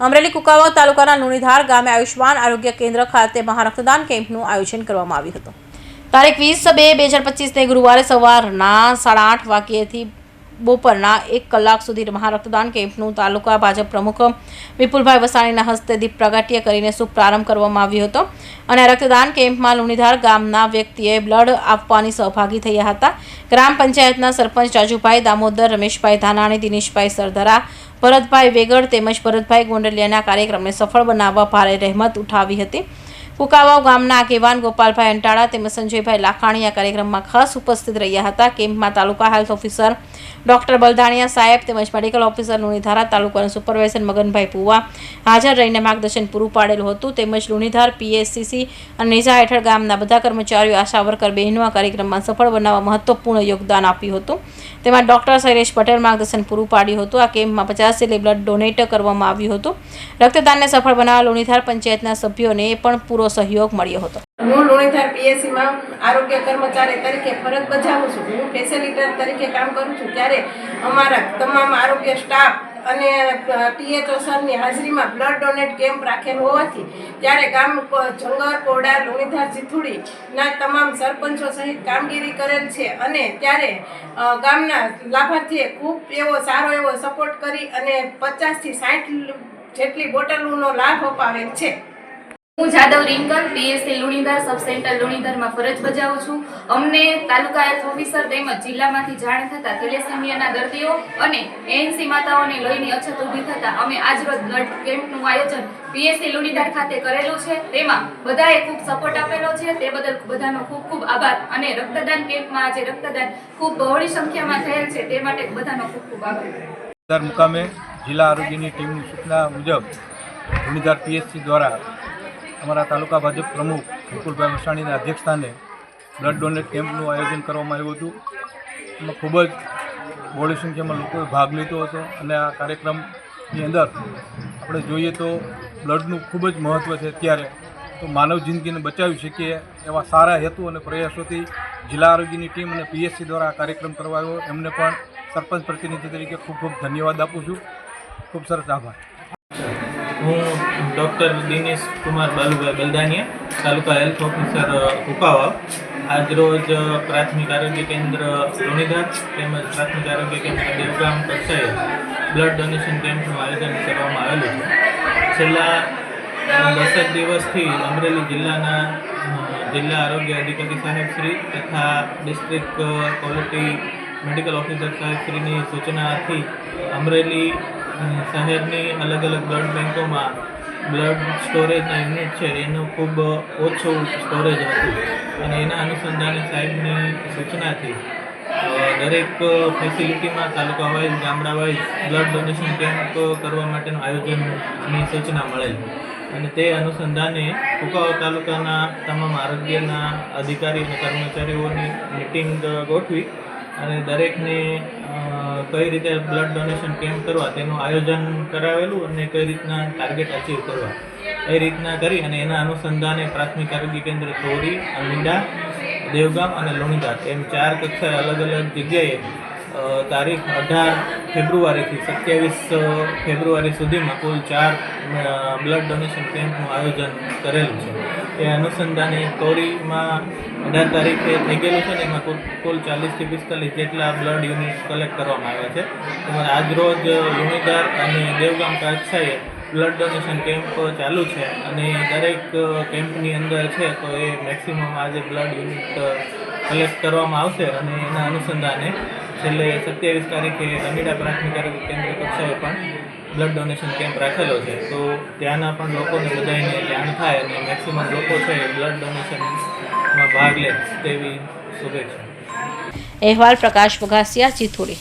અમરેલી કુકાવાવ તાલુકાના લુણીધાર ગામે આયુષ્માન આરોગ્ય કેન્દ્ર ખાતે મહારક્તદાન કેમ્પનું આયોજન કરવામાં આવ્યું હતું. તારીખ વીસ બે બે હજાર પચીસને ગુરુવારે સવારના સાડા આઠ વાગ્યેથી બપોરના એક કલાક સુધી મહારક્તદાન કેમ્પનું તાલુકા ભાજપ પ્રમુખ વિપુલભાઈ વસાણીના હસ્તે દીપ પ્રગટ્ય કરીને શુભ પ્રારંભ કરવામાં આવ્યો હતો. અને રક્તદાન કેમ્પમાં લુણીધાર ગામના વ્યક્તિએ બ્લડ આપવાની સહભાગી થયા હતા. ગ્રામ પંચાયતના સરપંચ રાજુભાઈ દામોદર, રમેશભાઈ ધાનાણી, દિનેશભાઈ સરદારા ભરતભાઈ વેગડ તેમજ ભરતભાઈ ગોંડલિયાના કાર્યક્રમને સફળ બનાવવા ભારે રહેમત ઉઠાવી હતી. કુકાવાવ ગામના આગેવાન ગોપાલભાઈ અંટાળા તેમજ સંજયભાઈ લાખાણી આ કાર્યક્રમમાં ખાસ ઉપસ્થિત રહ્યા હતા. કેમ્પમાં તાલુકા હેલ્થ ઓફિસર ડોક્ટર બલદાણિયા સાહેબ તેમજ મેડિકલ ઓફિસર લુણીધારા, તાલુકાના સુપરવાઇઝર મગનભાઈ પુવા હાજર રહીને માર્ગદર્શન પૂરું પાડેલું હતું. તેમજ લુણીધાર, પીએસસીસી અને નિઝા હેઠળ ગામના બધા કર્મચારીઓ આશા વર્કર બહેનો આ કાર્યક્રમમાં સફળ બનાવવા મહત્વપૂર્ણ યોગદાન આપ્યું હતું. તેમાં ડોક્ટર શૈલેષ પટેલ માર્ગદર્શન પૂરું પાડ્યું હતું. આ કેમ્પમાં પચાસ જેટલી બ્લડ ડોનેટ કરવામાં આવ્યું હતું. રક્તદાનને સફળ બનાવવા લુણીધાર પંચાયતના સભ્યોને પણ પૂરો સહયોગ મળ્યો હતો. હું લુણીધાર પીએસસીમાં આરોગ્ય કર્મચારી તરીકે ફરજ બજાવું છું. હું ફેસિલિટર તરીકે કામ કરું છું. ત્યારે અમારા તમામ આરોગ્ય સ્ટાફ અને ટીએચઓ સરની હાજરીમાં બ્લડ ડોનેટ કેમ્પ રાખેલ હોવાથી ત્યારે ગામ જંગર કોડા લુણીધાર ચીથુડીના તમામ સરપંચો સહિત કામગીરી કરેલ છે અને ત્યારે ગામના લાભાર્થીએ ખૂબ એવો, સારો એવો સપોર્ટ કરી અને પચાસથી સાઠ જેટલી બોટલોનો લાભ અપાવેલ છે. હું Jadav Rinkal PSC Lunidhar sub centre લુણીધરમાં ફરજ બજાવું છું. અમને તાલુકા હેલ્થ ઓફિસર તેમજ જિલ્લામાંથી જાણ થતા થેલેસેમિયાના દર્દીઓ અને એએનસી માતાઓને લોહીની અછત ઊભી થતા અમે આજરોજ બ્લડ કેમ્પનું આયોજન પીએસસી લુણીધર ખાતે કરેલું છે. તેમાં બધાએ ખૂબ સપોર્ટ આપેલો છે. તે બદલ બધાનો ખૂબ ખૂબ આભાર અને રક્તદાન કેમ્પમાં આજે રક્તદાન ખૂબ બહોળી સંખ્યામાં થયેલ છે. તે માટે બધાનો ખૂબ ખૂબ આભાર. મુકામે જિલ્લા આરોગ્યની ટીમની સૂચના મુજબ લુણીધર પીએસસી દ્વારા અમારા તાલુકા ભાજપ પ્રમુખ વિપુલભાઈ મસાણીના અધ્યક્ષસ્થાને બ્લડ ડોનેટ કેમ્પનું આયોજન કરવામાં આવ્યું હતું. એમાં ખૂબ જ બહોળી સંખ્યામાં લોકોએ ભાગ લીધો હતો અને આ કાર્યક્રમની અંદર આપણે જોઈએ તો બ્લડનું ખૂબ જ મહત્ત્વ છે અત્યારે. તો માનવ જિંદગીને બચાવી શકીએ એવા સારા હેતુ અને પ્રયાસોથી જિલ્લા આરોગ્યની ટીમ અને પીએચસી દ્વારા આ કાર્યક્રમ કરવાયો એમને પણ સરપંચ પ્રતિનિધિ તરીકે ખૂબ ખૂબ ધન્યવાદ આપું છું. ખૂબ સરસ આભાર. હું ડૉક્ટર દિનેશ કુમાર બાલુભાઈ બલદાનિયા, તાલુકા હેલ્થ ઓફિસર ઉપાવા આજરોજ પ્રાથમિક આરોગ્ય કેન્દ્ર લોણીધાર તેમજ પ્રાથમિક આરોગ્ય કેન્દ્ર દેવગામ કક્ષાએ બ્લડ ડોનેશન કેમ્પનું આયોજન કરવામાં આવેલું છે. છેલ્લા દસેક દિવસથી અમરેલી જિલ્લાના જિલ્લા આરોગ્ય અધિકારી સાહેબશ્રી તથા ડિસ્ટ્રિક્ટ ક્વોલિટી મેડિકલ ઓફિસર સાહેબશ્રીની સૂચનાથી અમરેલી શહેરની અલગ અલગ બ્લડ બેંકોમાં બ્લડ સ્ટોરેજના યુનિટ છે, એનું ખૂબ ઓછું સ્ટોરેજ હતું. અને એના અનુસંધાને સાહેબની સૂચનાથી દરેક ફેસિલિટીમાં તાલુકા વાઇઝ ગામડા વાઇઝ બ્લડ ડોનેશન કેમ્પ કરવા માટેનું આયોજનની સૂચના મળેલ. અને તે અનુસંધાને કુકાવા તાલુકાના તમામ આરોગ્યના અધિકારી અને કર્મચારીઓની મિટિંગ ગોઠવી અને દરેકને કઈ રીતે બ્લડ ડોનેશન કેમ્પ કરવા, તેનું આયોજન કરાવેલું અને કઈ રીતના ટાર્ગેટ અચીવ કરવા. એ રીતના કરી અને એના અનુસંધાને પ્રાથમિક આરોગ્ય કેન્દ્ર ચોરી અમીંડા, દેવગામ અને લુણીધાર એમ ચાર કક્ષાએ અલગ અલગ જગ્યાએ તારીખ અઢાર ફેબ્રુઆરીથી સત્યાવીસ ફેબ્રુઆરી સુધીમાં કુલ ચાર બ્લડ ડોનેશન કેમ્પનું આયોજન કરેલું છે. એ અનુસંધાને તોરીમાં અઢાર તારીખે થઈ ગયેલું છે ને, એમાં કુલ કુલ ચાલીસથી પિસ્તાલીસ જેટલા બ્લડ યુનિટ કલેક્ટ કરવામાં આવ્યા છે. તમારે આજરોજ લુણીધાર અને દેવગામ કક્ષાએ બ્લડ ડોનેશન કેમ્પ ચાલુ છે અને દરેક કેમ્પની અંદર છે, તો એ મેક્સિમમ આજે બ્લડ યુનિટ કલેક્ટ કરવામાં આવશે અને એના અનુસંધાને છેલ્લે સત્યાવીસ તારીખે અમીડા પ્રાથમિક આરોગ્ય કેન્દ્ર કક્ષાએ પણ બ્લડ ડોનેશન કેમ્પ રાખેલો છે. તો ત્યાંના પણ લોકોને બધાને જાણ થાય અને મેક્સિમમ લોકો છે બ્લડ ડોનેશનમાં ભાગ લે તેવી શુભેચ્છા. અહેવાલ પ્રકાશ વઘાસિયા ચિથોડી